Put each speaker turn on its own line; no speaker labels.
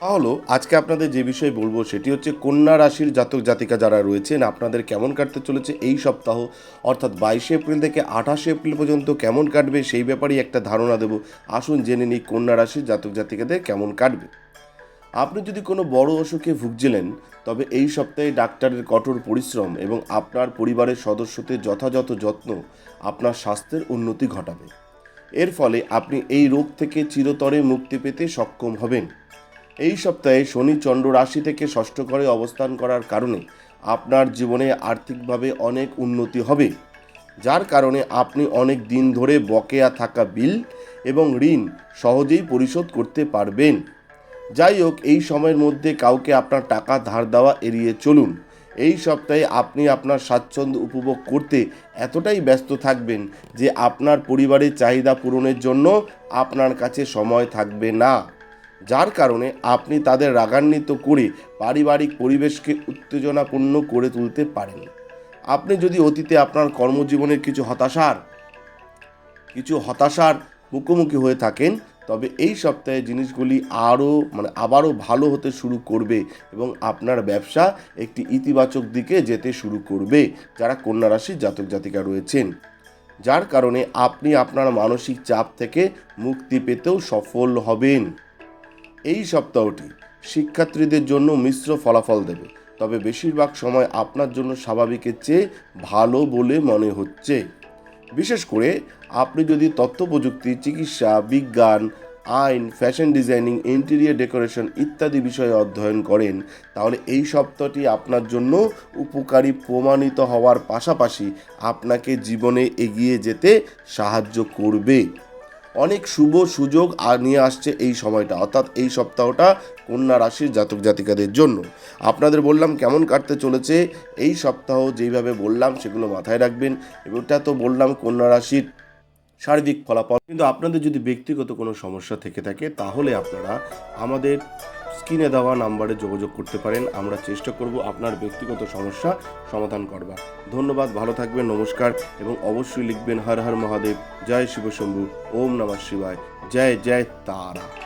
তা হলো আজকে আপনাদের যে বিষয়ে বলব সেটি হচ্ছে কন্যা রাশির জাতক জাতিকা যারা রয়েছেন, আপনাদের কেমন কাটতে চলেছে এই সপ্তাহ? অর্থাৎ বাইশে এপ্রিল থেকে আঠাশে এপ্রিল পর্যন্ত কেমন কাটবে সেই ব্যাপারেই একটা ধারণা দেব। আসুন জেনে নিই কন্যা রাশির জাতক জাতিকাদের কেমন কাটবে। আপনি যদি কোনো বড় অসুখে ভুগছিলেন, তবে এই সপ্তাহে ডাক্তারের কঠোর পরিশ্রম এবং আপনার পরিবারের সদস্যদের যথাযথ যত্ন আপনার স্বাস্থ্যের উন্নতি ঘটাবে। এর ফলে আপনি এই রোগ থেকে চিরতরে মুক্তি পেতে সক্ষম হবেন। এই সপ্তাহে শনি চন্দ্র রাশি থেকে ষষ্ঠ ঘরে অবস্থান করার কারণে আপনার জীবনে আর্থিকভাবে অনেক উন্নতি হবে। যার কারণে আপনি অনেক দিন ধরে বকেয়া থাকা বিল এবং ঋণ সহজেই পরিশোধ করতে পারবেন। যাই হোক, এই সময়ের মধ্যে কাউকে আপনার টাকা ধার দেওয়া এড়িয়ে চলুন। এই সপ্তাহে আপনি আপনার স্বাচ্ছন্দ্য উপভোগ করতে এতটাই ব্যস্ত থাকবেন যে আপনার পরিবারের চাহিদা পূরণের জন্য আপনার কাছে সময় থাকবে না। যার কারণে আপনি তাদের রাগান্বিত করে পারিবারিক পরিবেশকে উত্তেজনাপূর্ণ করে তুলতে পারেন। আপনি যদি অতীতে আপনার কর্মজীবনের কিছু হতাশার কিছু হতাশার মুখোমুখি হয়ে থাকেন, তবে এই সপ্তাহে জিনিসগুলি আরও মানে আবারও ভালো হতে শুরু করবে এবং আপনার ব্যবসা একটি ইতিবাচক দিকে যেতে শুরু করবে যারা কন্যা রাশির জাতক জাতিকা রয়েছেন। যার কারণে আপনি আপনার মানসিক চাপ থেকে মুক্তি পেতেও সফল হবেন। এই সপ্তাহটি শিক্ষার্থীদের জন্য মিশ্র ফলাফল দেবে। তবে বেশিরভাগ সময় আপনার জন্য স্বাভাবিকের চেয়ে ভালো বলে মনে হচ্ছে। বিশেষ করে আপনি যদি তথ্য প্রযুক্তি, চিকিৎসা, বিজ্ঞান, আইন, ফ্যাশন ডিজাইনিং, ইন্টেরিয়ার ডেকোরেশন ইত্যাদি বিষয়ে অধ্যয়ন করেন, তাহলে এই সপ্তাহটি আপনার জন্য উপকারী প্রমাণিত হওয়ার পাশাপাশি আপনাকে জীবনে এগিয়ে যেতে সাহায্য করবে। অনেক শুভ সুযোগ নিয়ে আসছে এই সময়টা, অর্থাৎ এই সপ্তাহটা কন্যা রাশির জাতক জাতিকাদের জন্য। আপনাদের বললাম কেমন কাটতে চলেছে, এই সপ্তাহ যেইভাবে বললাম সেগুলো মাথায় রাখবেন। এটা তো বললাম কন্যা রাশির সার্বিক ফলাফল। কিন্তু আপনাদের যদি ব্যক্তিগত কোনো সমস্যা থেকে থাকে, তাহলে আপনারা আমাদের স্ক্রিনে দেওয়া নাম্বারে যোগাযোগ করতে পারেন। আমরা চেষ্টা করব আপনার ব্যক্তিগত সমস্যা সমাধান করবার। ধন্যবাদ, ভালো থাকবেন, নমস্কার, এবং অবশ্যই লিখবেন হর হর মহাদেব। জয় শিবশম্ভু ওম নমঃ শিবায়। জয় জয় তারা।